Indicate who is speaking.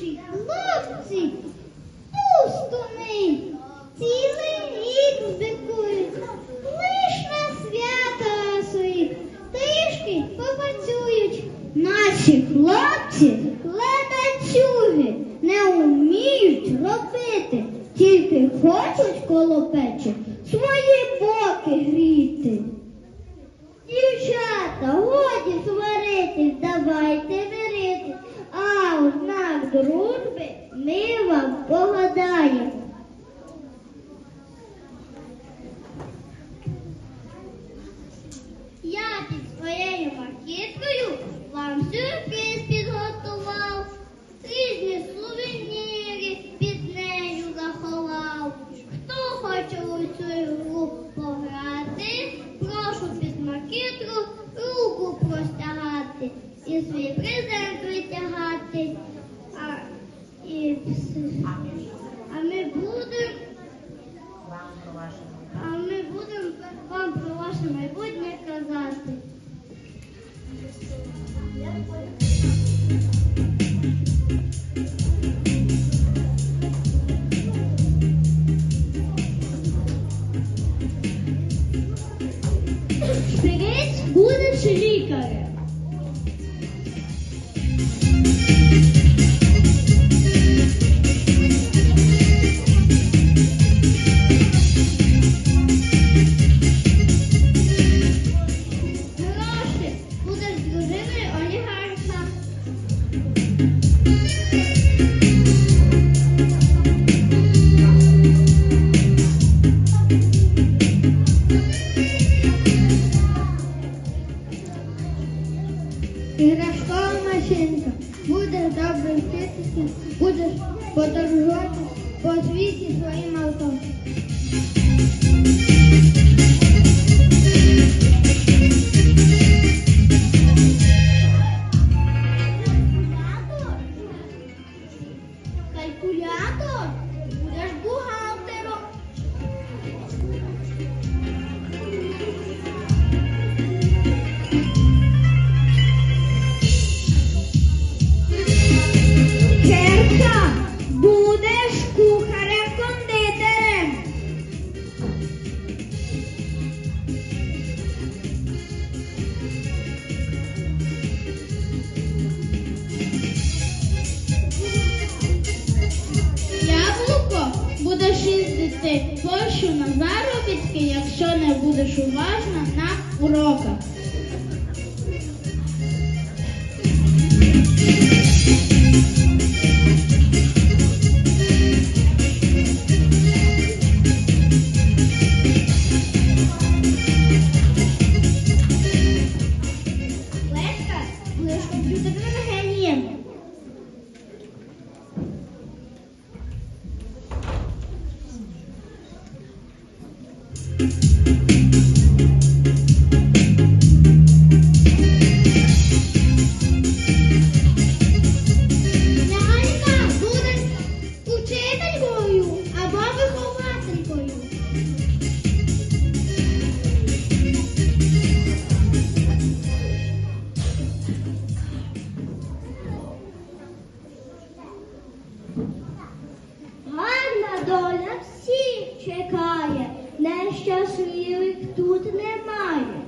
Speaker 1: наші хлопці пустуни, цілий рік збикують, лиш на свята свої трішки попрацюють. Наші хлопці ледацюги не вміють робити, тільки хочуть коло печі свої боки гріти. Знак ми вам погадаємо. Я під своєю макіткою вам сюрприз підготував, різні сувеніри під нею заховав. Хто хоче у цю ігру пограти, прошу під макітру руку простягати і свій презент ваше майбутнє сказати. Шпирець будучи лікарем. Будеш добрим вчитися, будеш подорожувати по світі своїм авто. В Польщу на заробітки, якщо не будеш уважна на уроках. Леська, будеш комп'ютерним генієм. чекає, нещасливих тут немає.